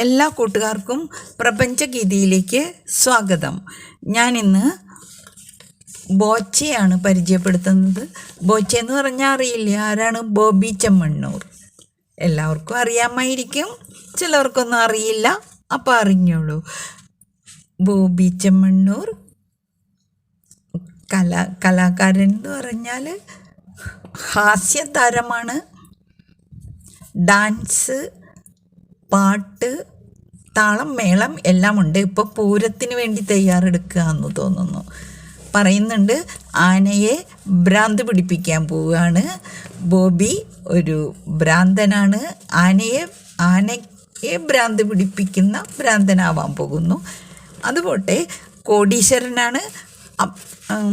എല്ലാ കൂട്ടുകാർക്കും പ്രപഞ്ചഗീതിയിലേക്ക് സ്വാഗതം. ഞാനിന്ന് ബോച്ചയാണ് പരിചയപ്പെടുത്തുന്നത്. ബോച്ച എന്ന് പറഞ്ഞാൽ അറിയില്ല? ആരാണ്? ബോബി ചെമ്മണ്ണൂർ. എല്ലാവർക്കും അറിയാമായിരിക്കും. ചിലവർക്കൊന്നും അറിയില്ല. അപ്പം അറിഞ്ഞോളൂ. ബോബി ചെമ്മണ്ണൂർ കലാ കലാകാരൻ എന്ന് പറഞ്ഞാൽ ഹാസ്യതാരമാണ്. ഡാൻസ് പാട്ട് താളം മേളം എല്ലാം ഉണ്ട് ഇപ്പോൾ പൂരത്തിന് വേണ്ടി തയ്യാറെടുക്കുക എന്ന് തോന്നുന്നു. പറയുന്നുണ്ട് ആനയെ ഭ്രാന്ത് പിടിപ്പിക്കാൻ പോവുകയാണ്. ബോബി ഒരു ഭ്രാന്തനാണ്. ആനയെ ആനയെ ഭ്രാന്ത് പിടിപ്പിക്കുന്ന ഭ്രാന്തനാവാൻ പോകുന്നു. അതുപോട്ടെ കോടീശ്വരനാണ്.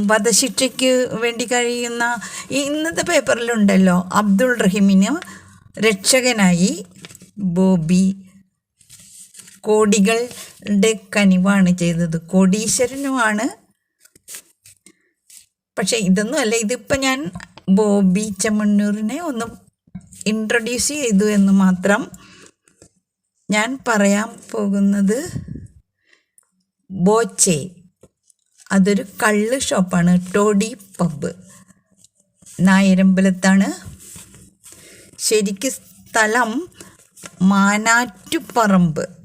വധശിക്ഷയ്ക്ക് വേണ്ടി കഴിയുന്ന ഇന്നത്തെ പേപ്പറിലുണ്ടല്ലോ അബ്ദുൾ റഹീമിന് രക്ഷകനായി ബോബി കോടികളുടെ കനിവാണ് ചെയ്തത് കോടീശ്വരനുമാണ്. പക്ഷേ ഇതൊന്നും അല്ല. ഇതിപ്പോൾ ഞാൻ ബോബി ചെമ്മണ്ണൂരിനെ ഒന്ന് ഇൻട്രൊഡ്യൂസ് ചെയ്തു എന്ന് മാത്രം ഞാൻ പറയാൻ പോകുന്നത് ബോച്ചെ. അതൊരു കള്ള് ഷോപ്പാണ്. ടോഡി പബ്ബ് നായരമ്പലത്താണ്. ശരിക്ക് സ്ഥലം മാനാറ്റുപറമ്പ്.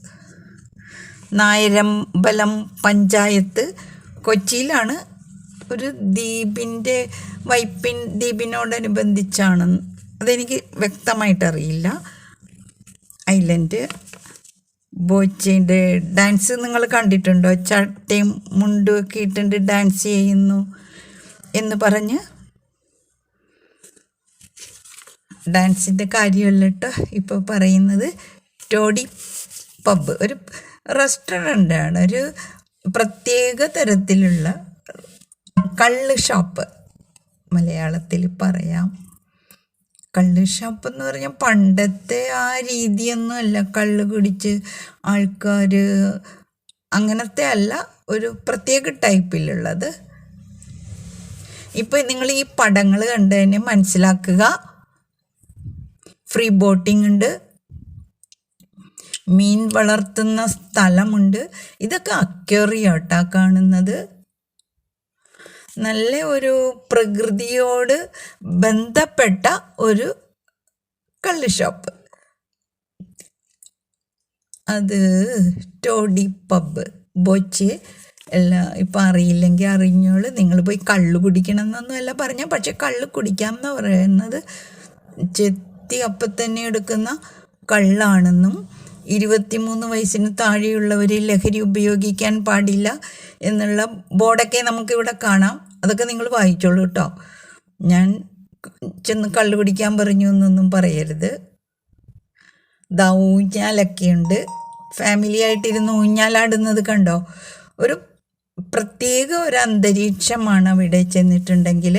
നായരമ്പലം പഞ്ചായത്ത് കൊച്ചിയിലാണ് ഒരു ദ്വീപിന്റെ വൈപ്പിൻ ദ്വീപിനോടനുബന്ധിച്ചാണ്. അതെനിക്ക് വ്യക്തമായിട്ടറിയില്ല. ഐലൻഡ് ബോച്ചിന്റെ ഡാൻസ് നിങ്ങൾ കണ്ടിട്ടുണ്ടോ? ചട്ടയും മുണ്ടും ഒക്കെ ഇട്ടുണ്ട് ഡാൻസ് ചെയ്യുന്നു എന്ന് പറഞ്ഞ് ഡാൻസിന്റെ കാര്യമല്ല കേട്ടോ ഇപ്പോൾ പറയുന്നത്. ടോഡി പബ്ബ് ഒരു റെസ്റ്റോറന്റ് ആണ് ഒരു പ്രത്യേക തരത്തിലുള്ള കള്ള് ഷോപ്പ് മലയാളത്തിൽ പറയാം. കള്ള് ഷോപ്പ് എന്ന് പറഞ്ഞാൽ പണ്ടത്തെ ആ രീതിയൊന്നും അല്ല. കള്ള് കുടിച്ച് ആൾക്കാർ അങ്ങനത്തെ അല്ല ഒരു പ്രത്യേക ടൈപ്പിലുള്ളത്. ഇപ്പോൾ നിങ്ങൾ ഈ പടങ്ങൾ കണ്ട് തന്നെ മനസ്സിലാക്കുക. ഫ്രീ ബോട്ടിംഗ് ഉണ്ട്. മീൻ വളർത്തുന്ന സ്ഥലമുണ്ട്. ഇതൊക്കെ അക്വേറിയോട്ടാ കാണുന്നത്. നല്ല ഒരു പ്രകൃതിയോട് ബന്ധപ്പെട്ട ഒരു കള്ള് ഷോപ്പ്. അത് ടോഡി പബ്. ബോച്ച് എല്ലാ ഇപ്പം അറിയില്ലെങ്കിൽ അറിഞ്ഞോളൂ. നിങ്ങൾ പോയി കള്ള് കുടിക്കണം എന്നൊന്നുമല്ല പറഞ്ഞ പക്ഷെ കള്ള് കുടിക്കാം എന്ന് പറയുന്നത്. ചെത്തി അപ്പം തന്നെ എടുക്കുന്ന കള്ളാണെന്നും ഇരുപത്തിമൂന്ന് വയസ്സിന് താഴെയുള്ളവർ ലഹരി ഉപയോഗിക്കാൻ പാടില്ല എന്നുള്ള ബോർഡൊക്കെ നമുക്കിവിടെ കാണാം. അതൊക്കെ നിങ്ങൾ വായിച്ചോളൂ കേട്ടോ ഞാൻ ചെന്ന് കള്ളു കുടിക്കാൻ പറഞ്ഞു എന്നൊന്നും പറയരുത്. ദാ ഊഞ്ഞാലൊക്കെയുണ്ട് ഫാമിലി ആയിട്ടിരുന്ന് ഊഞ്ഞാലാടുന്നത് കണ്ടോ? ഒരു പ്രത്യേക ഒരു അന്തരീക്ഷമാണ് അവിടെ ചെന്നിട്ടുണ്ടെങ്കിൽ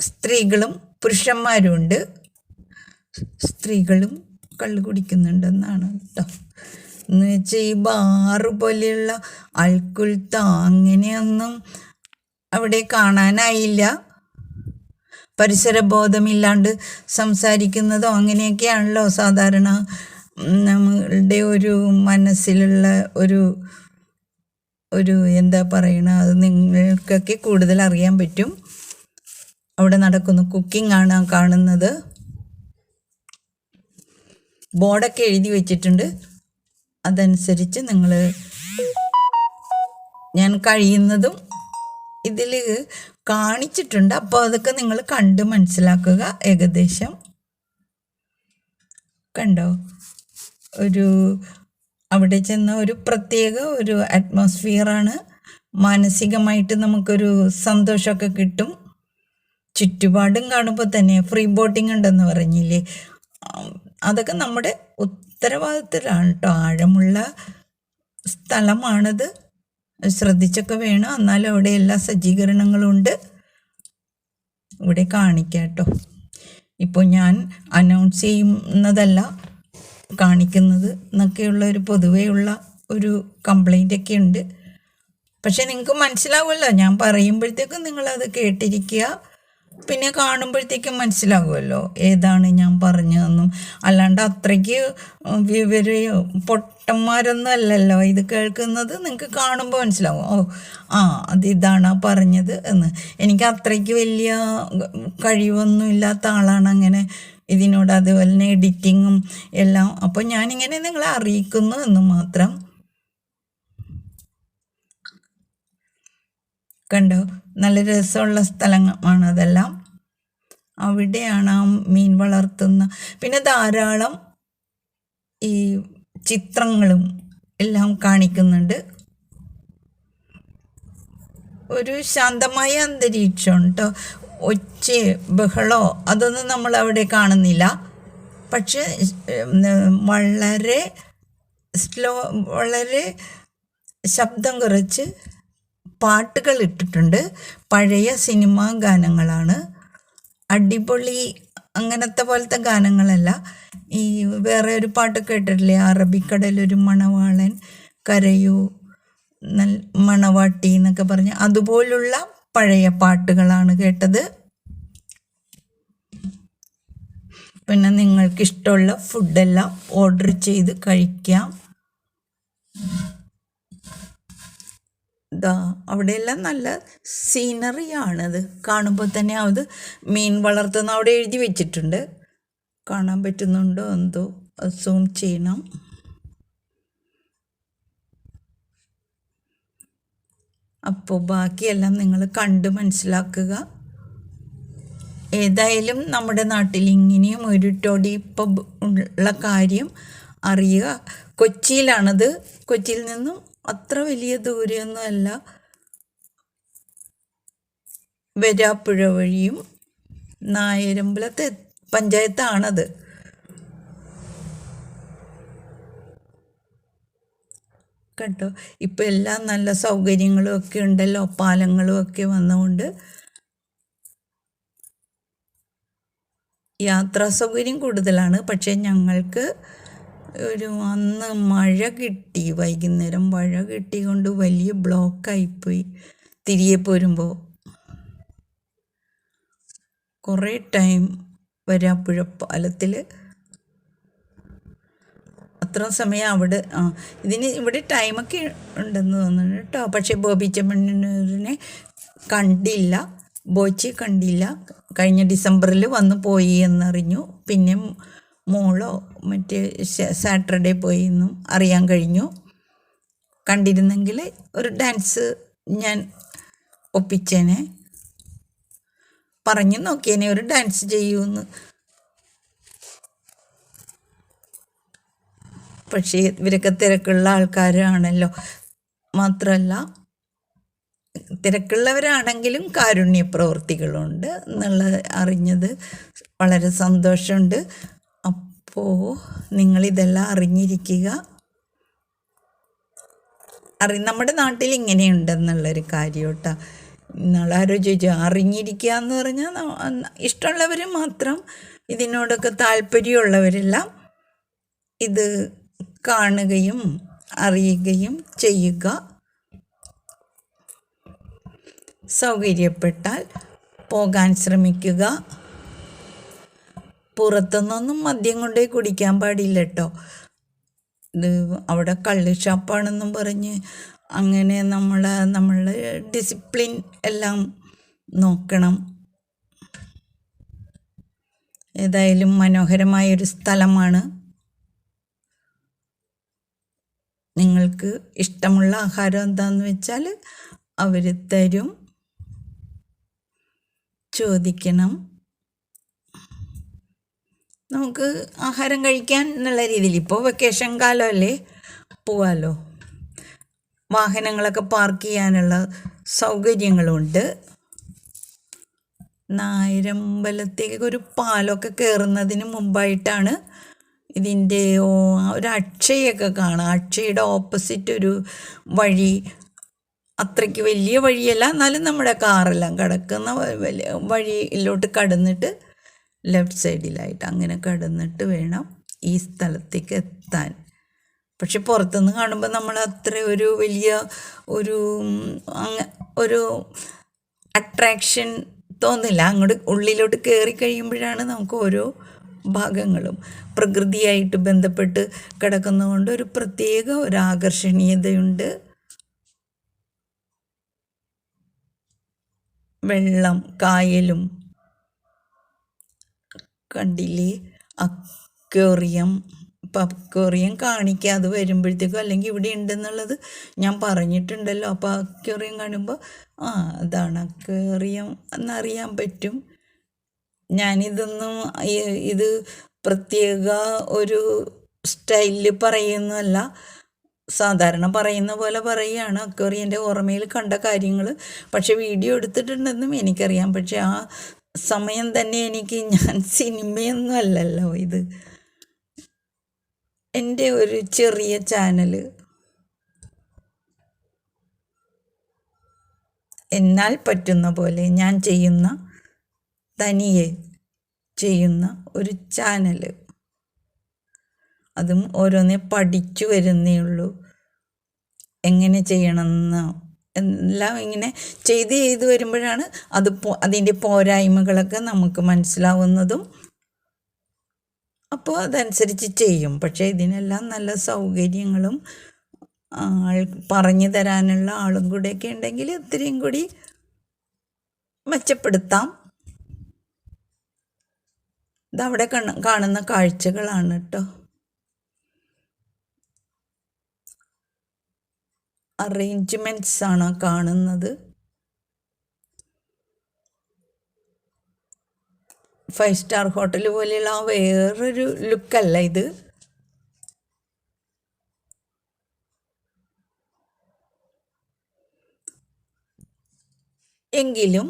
സ്ത്രീകളും പുരുഷന്മാരും ഉണ്ട്. സ്ത്രീകളും കള്ള് കുടിക്കുന്നുണ്ടെന്നാണ് കേട്ടോ. എന്ന് വെച്ചാൽ ഈ ബാറ് പോലെയുള്ള അൾക്കുൽത്ത അങ്ങനെയൊന്നും അവിടെ കാണാനായില്ല. പരിസരബോധമില്ലാണ്ട് സംസാരിക്കുന്നതോ അങ്ങനെയൊക്കെയാണല്ലോ സാധാരണ നമ്മളുടെ ഒരു മനസ്സിലുള്ള ഒരു ഒരു എന്താ പറയണ അത് നിങ്ങൾക്കൊക്കെ കൂടുതൽ അറിയാൻ പറ്റും. അവിടെ നടക്കുന്ന കുക്കിംഗ് ആണ് കാണുന്നത്. ബോർഡൊക്കെ എഴുതി വെച്ചിട്ടുണ്ട്. അതനുസരിച്ച് നിങ്ങൾ ഞാൻ കഴിയുന്നതും ഇതിൽ കാണിച്ചിട്ടുണ്ട്. അപ്പോൾ അതൊക്കെ നിങ്ങൾ കണ്ട് മനസ്സിലാക്കുക. ഏകദേശം കണ്ടോ? ഒരു അവിടെ ചെന്ന ഒരു പ്രത്യേക ഒരു അറ്റ്മോസ്ഫിയറാണ് മാനസികമായിട്ട് നമുക്കൊരു സന്തോഷമൊക്കെ കിട്ടും. ചുറ്റുപാടും കാണുമ്പോൾ തന്നെ. ഫ്രീ ബോട്ടിംഗ് ഉണ്ടെന്ന് പറഞ്ഞില്ലേ? അതൊക്കെ നമ്മുടെ ഉത്തരവാദിത്തത്തിലാണ് കേട്ടോ ആഴമുള്ള സ്ഥലമാണത്. ശ്രദ്ധിച്ചൊക്കെ വേണം. എന്നാലും അവിടെ എല്ലാ സജ്ജീകരണങ്ങളും ഉണ്ട് ഇവിടെ കാണിക്കാം കേട്ടോ ഇപ്പോൾ ഞാൻ അനൗൺസ് ചെയ്യുന്നതല്ല കാണിക്കുന്നത് എന്നൊക്കെയുള്ള ഒരു പൊതുവെയുള്ള ഒരു കംപ്ലൈന്റ് ഒക്കെ ഉണ്ട്. പക്ഷേ നിങ്ങൾക്ക് മനസ്സിലാവുമല്ലോ ഞാൻ പറയുമ്പോഴത്തേക്കും നിങ്ങളത് കേട്ടിരിക്കുക. പിന്നെ കാണുമ്പോഴത്തേക്കും മനസ്സിലാകുമല്ലോ ഏതാണ് ഞാൻ പറഞ്ഞതെന്നും അല്ലാണ്ട് അത്രയ്ക്ക് വിവര പൊട്ടന്മാരൊന്നും അല്ലല്ലോ. ഇത് കേൾക്കുന്നത് നിങ്ങൾക്ക് കാണുമ്പോൾ മനസ്സിലാവും. ഓ ആ അത് ഇതാണ് പറഞ്ഞത് എന്ന്. എനിക്ക് അത്രയ്ക്ക് വലിയ കഴിവൊന്നും ഇല്ലാത്ത ആളാണ് അങ്ങനെ ഇതിനോട് അതുപോലെ തന്നെ എഡിറ്റിങ്ങും എല്ലാം. അപ്പോൾ ഞാനിങ്ങനെ നിങ്ങളെ അറിയിക്കുന്നു എന്ന് മാത്രം. കണ്ടോ? നല്ല രസമുള്ള സ്ഥലമാണ് അതെല്ലാം അവിടെയാണ് ആ മീൻ വളർത്തുന്ന. പിന്നെ ധാരാളം ഈ ചിത്രങ്ങളും എല്ലാം കാണിക്കുന്നുണ്ട്. ഒരു ശാന്തമായ അന്തരീക്ഷം കേട്ടോ ഒച്ച ബഹളോ അതൊന്നും നമ്മൾ അവിടെ കാണുന്നില്ല. പക്ഷെ വളരെ സ്ലോ വളരെ ശബ്ദം കുറച്ച് പാട്ടുകൾ ഇട്ടിട്ടുണ്ട്. പഴയ സിനിമാ ഗാനങ്ങളാണ്. അടിപൊളി അങ്ങനത്തെ പോലത്തെ ഗാനങ്ങളല്ല. ഈ വേറെ ഒരു പാട്ട് കേട്ടിട്ടില്ലേ? അറബിക്കടലൊരു മണവാളൻ കരയൂ നൽ മണവാട്ടി എന്നൊക്കെ പറഞ്ഞ് അതുപോലുള്ള പഴയ പാട്ടുകളാണ് കേട്ടത്. പിന്നെ നിങ്ങൾക്ക് ഇഷ്ടമുള്ള ഫുഡെല്ലാം ഓർഡർ ചെയ്ത് കഴിക്കാം. ഇതാ അവിടെയെല്ലാം നല്ല സീനറിയാണത്. കാണുമ്പോൾ തന്നെ അത് മീൻ വളർത്തുന്ന അവിടെ എഴുതി വെച്ചിട്ടുണ്ട്. കാണാൻ പറ്റുന്നുണ്ടോ എന്തോ? സൂം ചെയ്യണം. അപ്പോൾ ബാക്കിയെല്ലാം നിങ്ങൾ കണ്ട് മനസ്സിലാക്കുക. ഏതായാലും നമ്മുടെ നാട്ടിൽ ഇങ്ങനെയും ഒരു ടോഡി പബ് ഉള്ള കാര്യം അറിയുക. കൊച്ചിയിലാണത്. കൊച്ചിയിൽ നിന്നും അത്ര വലിയ ദൂരെയൊന്നുമല്ല. വരാപ്പുഴ വഴിയും നായരമ്പലത്തെ പഞ്ചായത്താണത്. കേട്ടോ ഇപ്പം എല്ലാം നല്ല സൗകര്യങ്ങളും ഒക്കെ ഉണ്ടല്ലോ. പാലങ്ങളും ഒക്കെ വന്നുകൊണ്ട് യാത്രാ സൗകര്യം കൂടുതലാണ്. പക്ഷേ ഞങ്ങൾക്ക് ഒരു അന്ന് മഴ കിട്ടി വൈകുന്നേരം മഴ കിട്ടിക്കൊണ്ട് വലിയ ബ്ലോക്കായിപ്പോയി. തിരികെ പോരുമ്പോൾ കുറേ ടൈം വരാപ്പുഴ പാലത്തിൽ അത്ര സമയം അവിടെ ആ ഇതിന് ഇവിടെ ടൈമൊക്കെ ഉണ്ടെന്ന് തോന്നുന്നു കേട്ടോ പക്ഷേ ബോബി ചെമ്മണ്ണൂരിനെ കണ്ടില്ല ബോച്ചി കണ്ടില്ല. കഴിഞ്ഞ ഡിസംബറിൽ വന്നു പോയി എന്നറിഞ്ഞു. പിന്നെ മോളോ മറ്റ് സാറ്റർഡേ പോയി എന്നും അറിയാൻ കഴിഞ്ഞു. കണ്ടിരുന്നെങ്കിൽ ഒരു ഡാൻസ് ഞാൻ ഒപ്പിച്ചേനെ. പറഞ്ഞു നോക്കിയേനെ ഒരു ഡാൻസ് ചെയ്യൂന്ന്. പക്ഷേ ഇവരൊക്കെ തിരക്കുള്ള ആൾക്കാരാണല്ലോ. മാത്രമല്ല തിരക്കുള്ളവരാണെങ്കിലും കാരുണ്യ പ്രവൃത്തികളുണ്ട് എന്നുള്ളത് അറിഞ്ഞത് വളരെ സന്തോഷമുണ്ട്. അപ്പോൾ നിങ്ങളിതെല്ലാം അറിഞ്ഞിരിക്കുക. അറി നമ്മുടെ നാട്ടിൽ ഇങ്ങനെയുണ്ടെന്നുള്ളൊരു കാര്യം കേട്ടോ നാളാരോ ചോദിച്ചു അറിഞ്ഞിരിക്കുക എന്ന് പറഞ്ഞാൽ ഇഷ്ടമുള്ളവർ മാത്രം ഇതിനോടൊക്കെ താല്പര്യമുള്ളവരെല്ലാം ഇത് കാണുകയും അറിയുകയും ചെയ്യുക. സൗകര്യപ്പെട്ടാൽ പോകാൻ ശ്രമിക്കുക. പുറത്തുനിന്നൊന്നും മദ്യം കൊണ്ടേ കുടിക്കാൻ പാടില്ല കേട്ടോ ഇത് അവിടെ കള്ള് ഷാപ്പാണെന്നും പറഞ്ഞ് അങ്ങനെ നമ്മൾ നമ്മൾ ഡിസിപ്ലിൻ എല്ലാം നോക്കണം. ഏതായാലും മനോഹരമായൊരു സ്ഥലമാണ്. നിങ്ങൾക്ക് ഇഷ്ടമുള്ള ആഹാരം എന്താണെന്ന് വെച്ചാൽ അവർ തരും. ചോദിക്കണം. നമുക്ക് ആഹാരം കഴിക്കാൻ എന്നുള്ള രീതിയിൽ. ഇപ്പോൾ വെക്കേഷൻ കാലമല്ലേ പോവാലോ. വാഹനങ്ങളൊക്കെ പാർക്ക് ചെയ്യാനുള്ള സൗകര്യങ്ങളുണ്ട്. നായരമ്പലത്തേക്ക് ഒരു പാലമൊക്കെ കയറുന്നതിന് മുമ്പായിട്ടാണ് ഇതിന്റെ ഒരു അക്ഷയൊക്കെ കാണാം. അക്ഷയുടെ ഓപ്പോസിറ്റ് ഒരു വഴി. അത്രയ്ക്ക് വലിയ വഴിയല്ല. എന്നാലും നമ്മുടെ കാറെല്ലാം കിടക്കുന്ന വലിയ വഴിയിലോട്ട് കടന്നിട്ട് ലെഫ്റ്റ് സൈഡിലായിട്ട് അങ്ങനെ കടന്നിട്ട് വേണം ഈ സ്ഥലത്തേക്ക് എത്താൻ. പക്ഷെ പുറത്തുനിന്ന് കാണുമ്പോൾ നമ്മൾ അത്ര ഒരു വലിയ ഒരു ഒരു അട്രാക്ഷൻ തോന്നില്ല. അങ്ങോട്ട് ഉള്ളിലോട്ട് കയറി കഴിയുമ്പോഴാണ് നമുക്ക് ഓരോ ഭാഗങ്ങളും. പ്രകൃതിയായിട്ട് ബന്ധപ്പെട്ട് കിടക്കുന്നതുകൊണ്ട് ഒരു പ്രത്യേക ഒരു ആകർഷണീയതയുണ്ട്. വെള്ളം കായലും കണ്ടില്ലേ? അക്വേറിയം. അപ്പം അക്വേറിയം കാണിക്കാതെ വരുമ്പോഴത്തേക്കും അല്ലെങ്കിൽ ഇവിടെ ഉണ്ടെന്നുള്ളത് ഞാൻ പറഞ്ഞിട്ടുണ്ടല്ലോ. അപ്പോൾ അക്വേറിയം കാണുമ്പോൾ ആ അതാണ് അക്വേറിയം എന്നറിയാൻ പറ്റും. ഞാനിതൊന്നും ഇത് പ്രത്യേക ഒരു സ്റ്റൈലിൽ പറയുന്നതല്ല. സാധാരണ പറയുന്ന പോലെ പറയുകയാണ്. അക്വേറിയന്റെ ഓർമ്മയിൽ കണ്ട കാര്യങ്ങൾ പക്ഷേ വീഡിയോ എടുത്തിട്ടുണ്ടെന്നും എനിക്കറിയാം. പക്ഷേ ആ സമയം തന്നെ എനിക്ക് ഞാൻ സിനിമയൊന്നും അല്ലല്ലോ ഇത്. എന്റെ ഒരു ചെറിയ ചാനൽ എന്നാൽ പറ്റുന്ന പോലെ ഞാൻ ചെയ്യുന്ന തനിയെ ചെയ്യുന്ന ഒരു ചാനൽ അതും ഓരോന്നേ പഠിച്ചു വരുന്നേ ഉള്ളൂ. എങ്ങനെ ചെയ്യണമെന്ന് എല്ലാം ഇങ്ങനെ ചെയ്ത് ചെയ്ത് വരുമ്പോഴാണ് അത് അതിന്റെ പോരായ്മകളൊക്കെ നമുക്ക് മനസ്സിലാവുന്നതും അപ്പോൾ അതനുസരിച്ച് ചെയ്യും. പക്ഷേ ഇതിനെല്ലാം നല്ല സൗകര്യങ്ങളും ആൾ പറഞ്ഞു തരാനുള്ള ആളും കൂടെയൊക്കെ ഉണ്ടെങ്കിൽ ഇത്രയും കൂടി മെച്ചപ്പെടുത്താം. ഇതവിടെ കാണുന്ന കാഴ്ചകളാണ് കേട്ടോ. അറേഞ്ച്മെന്റ്സ് ആണ് കാണുന്നത്. ഫൈവ് സ്റ്റാർ ഹോട്ടൽ പോലെയുള്ള ആ വേറൊരു ലുക്കല്ല ഇത്. എങ്കിലും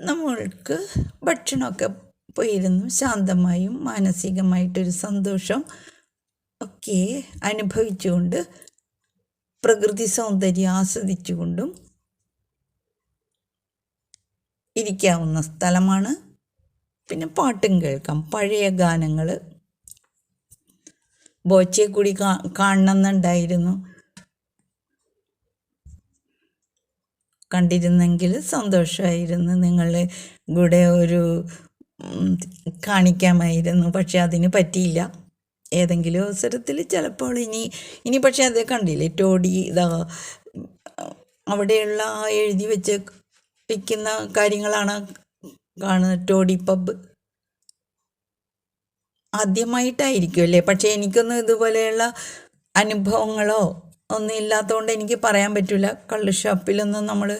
നമ്മൾക്ക് ഭക്ഷണമൊക്കെ പോയിരുന്നു. ശാന്തമായും മാനസികമായിട്ടൊരു സന്തോഷം ഒക്കെ അനുഭവിച്ചുകൊണ്ട് പ്രകൃതി സൗന്ദര്യം ആസ്വദിച്ചുകൊണ്ടും ഇരിക്കാവുന്ന സ്ഥലമാണ്. പിന്നെ പാട്ടും കേൾക്കാം. പഴയ ഗാനങ്ങൾ ബോച്ചയെ കൂടി കാ കാണണമെന്നുണ്ടായിരുന്നു. കണ്ടിരുന്നെങ്കിൽ സന്തോഷമായിരുന്നു. നിങ്ങളെ കൂടെ ഒരു കാണിക്കാമായിരുന്നു. പക്ഷെ അതിന് പറ്റിയില്ല. ഏതെങ്കിലും അവസരത്തിൽ ചിലപ്പോൾ ഇനി ഇനി പക്ഷേ അത് കണ്ടില്ലേ ടോഡി ഇതാ അവിടെയുള്ള ആ എഴുതി വെച്ച് വയ്ക്കുന്ന കാര്യങ്ങളാണ് കാണുന്നത് ടോഡി പബ്. ആദ്യമായിട്ടായിരിക്കും അല്ലേ? പക്ഷേ എനിക്കൊന്നും ഇതുപോലെയുള്ള അനുഭവങ്ങളോ ഒന്നും ഇല്ലാത്തതുകൊണ്ട് എനിക്ക് പറയാൻ പറ്റില്ല. കള്ള് ഷാപ്പിലൊന്നും നമ്മൾ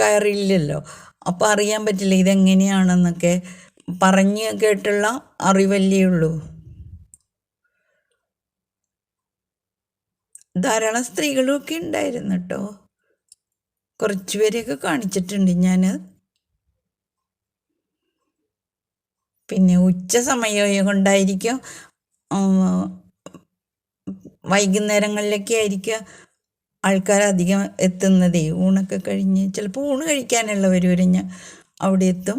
കയറിയില്ലല്ലോ. അപ്പോൾ അറിയാൻ പറ്റില്ല ഇതെങ്ങനെയാണെന്നൊക്കെ. പറഞ്ഞ് കേട്ടുള്ള അറിവല്ലേ ഉള്ളൂ. ധാരാളം സ്ത്രീകളൊക്കെ ഉണ്ടായിരുന്നു കേട്ടോ കുറച്ച് പേരെയൊക്കെ കാണിച്ചിട്ടുണ്ട് ഞാൻ പിന്നെ ഉച്ച സമയം കൊണ്ടായിരിക്കും വൈകുന്നേരങ്ങളിലൊക്കെ ആയിരിക്കും ആൾക്കാർ അധികം എത്തുന്നതേ. ഊണൊക്കെ കഴിഞ്ഞ് ചിലപ്പോൾ ഊണ് കഴിക്കാനുള്ളവർ വരെ ഞാൻ അവിടെ എത്തും.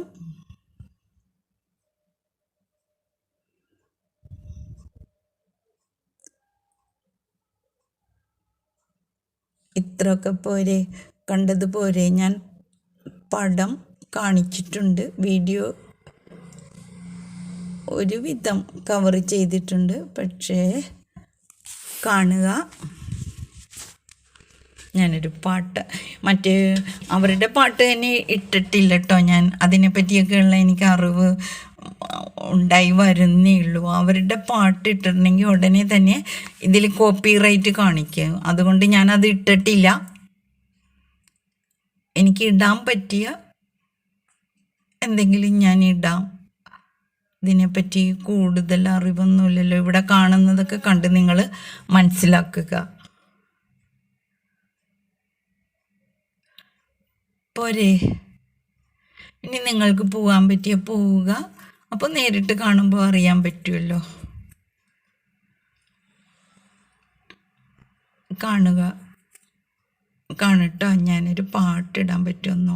ഇത്രയൊക്കെ പോരെ കണ്ടത് പോരെ. ഞാൻ പടം കാണിച്ചിട്ടുണ്ട്. വീഡിയോ ഒരുവിധം കവർ ചെയ്തിട്ടുണ്ട്. പക്ഷേ കാണുക. ഞാനൊരു പാട്ട് മറ്റേ അവരുടെ പാട്ട് തന്നെ ഇട്ടിട്ടില്ല കേട്ടോ ഞാൻ. അതിനെപ്പറ്റിയൊക്കെയുള്ള എനിക്ക് അറിവ് ഉണ്ടായി വരുന്നേ ഉള്ളൂ. അവരുടെ പാട്ട് ഇട്ടിട്ടുണ്ടെങ്കിൽ ഉടനെ തന്നെ ഇതിൽ കോപ്പി റൈറ്റ് കാണിക്കും. അതുകൊണ്ട് ഞാനത് ഇട്ടിട്ടില്ല. എനിക്ക് ഇടാൻ പറ്റിയ എന്തെങ്കിലും ഞാൻ ഇടാം. ഇതിനെപ്പറ്റി കൂടുതൽ അറിവൊന്നുമില്ലല്ലോ ഇവിടെ കാണുന്നതൊക്കെ കണ്ട് നിങ്ങൾ മനസ്സിലാക്കുക. പോരെ. ഇനി നിങ്ങൾക്ക് പോകാൻ പറ്റിയ പോവുക. അപ്പോൾ നേരിട്ട് കാണുമ്പോൾ അറിയാൻ പറ്റുമല്ലോ കാണുക. കാണട്ടോ ഞാനൊരു പാട്ടിടാൻ പറ്റുമോ എന്ന്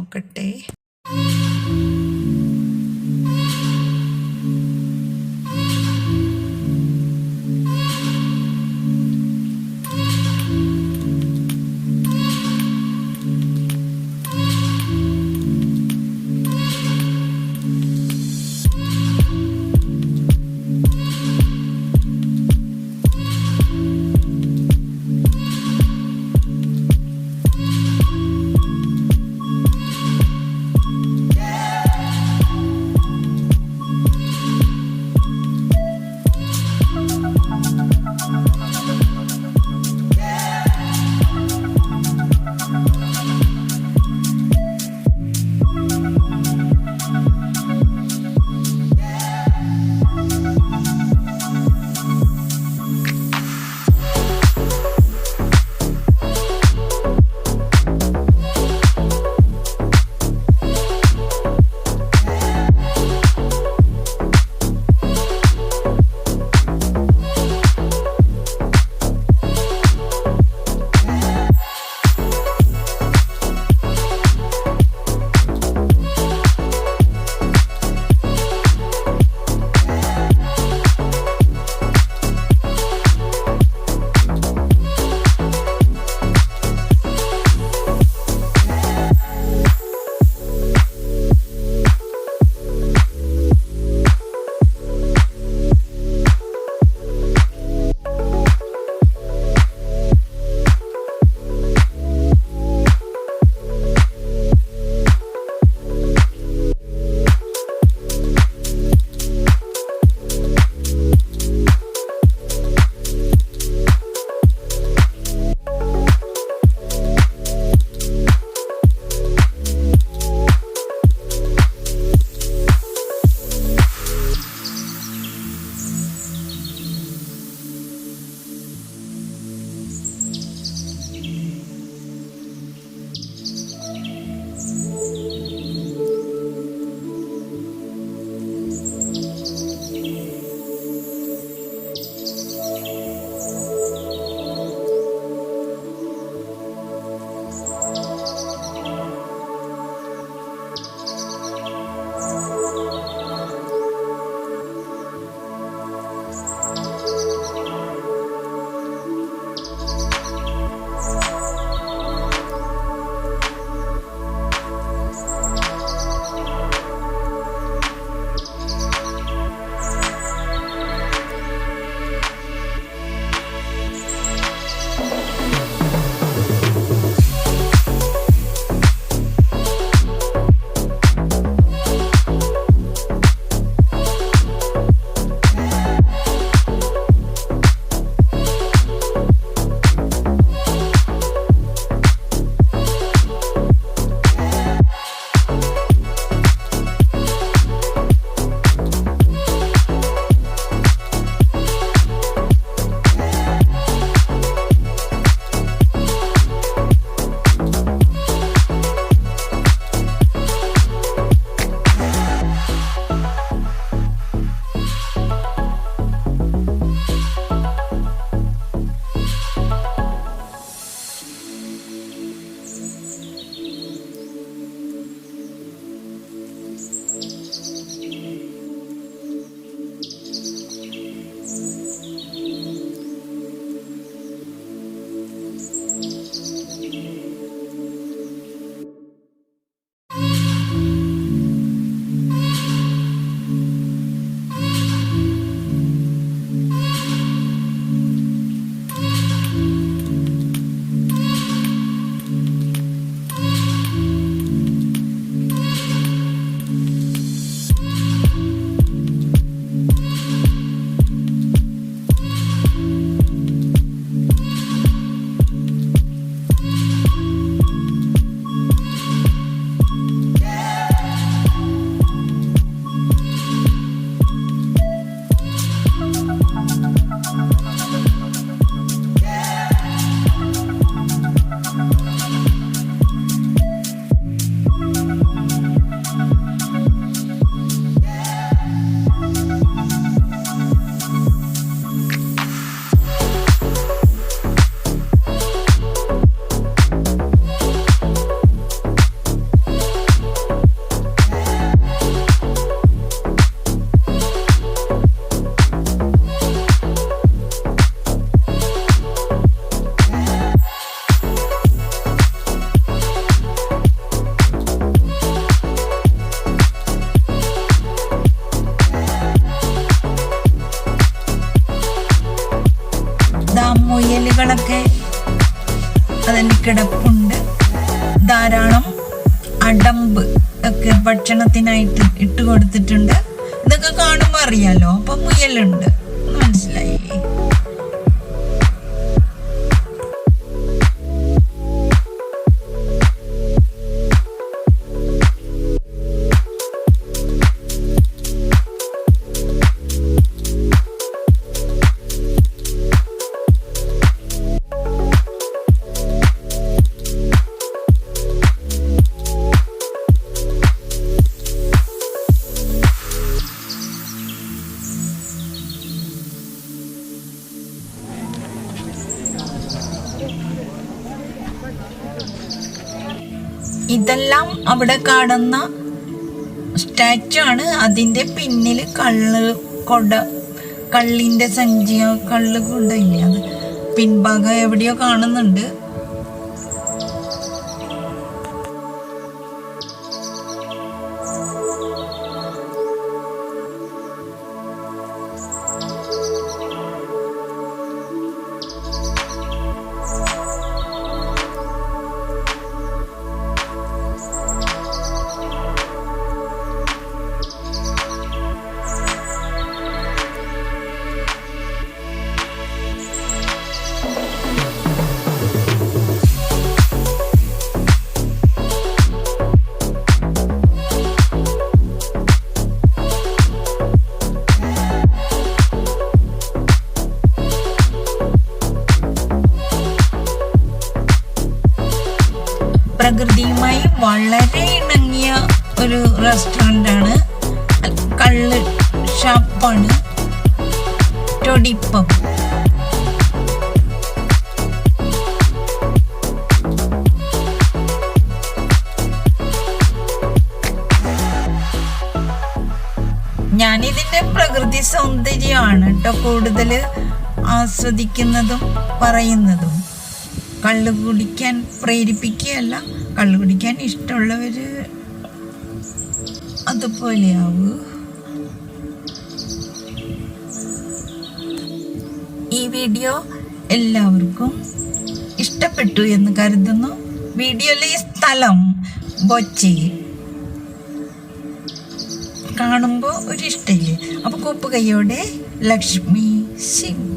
നോക്കട്ടെ ദാ മുയലുകളൊക്കെ അതിൽ കിടപ്പുണ്ട്. ധാരാളം അടമ്പ് ഒക്കെ ഭക്ഷണത്തിനായിട്ട് ഇട്ട് കൊടുത്തിട്ടുണ്ട് ഇതൊക്കെ കാണുമ്പോൾ അറിയാലോ? അപ്പം മുയലുണ്ട്. ഇതെല്ലാം അവിടെ കാണുന്ന സ്റ്റാച്ചു ആണ്. അതിന്റെ പിന്നിൽ കള്ള് കൊട കള്ളിന്റെ സഞ്ചിയോ കള്ള് കൊട അത് പിൻഭാഗം എവിടെയോ കാണുന്നുണ്ട്. ഞാനിതിന്റെ പ്രകൃതി സൗന്ദര്യമാണ് കേട്ടോ കൂടുതൽ ആസ്വദിക്കുന്നതും പറയുന്നതും. കള്ളു കുടിക്കാൻ പ്രേരിപ്പിക്കുകയല്ല കള്ളു കുടിക്കാൻ ഇഷ്ടമുള്ളവർ അതുപോലെയാവൂ. ഈ വീഡിയോ എല്ലാവർക്കും ഇഷ്ടപ്പെട്ടു എന്ന് കരുതുന്നു. വീഡിയോയിലെ സ്ഥലം ബൊച്ചി കാണുമ്പോൾ ഒരു ഇഷ്ടമില്ലേ അപ്പോൾ കൂപ്പ് കൈയോടെ ലക്ഷ്മി ശിവ്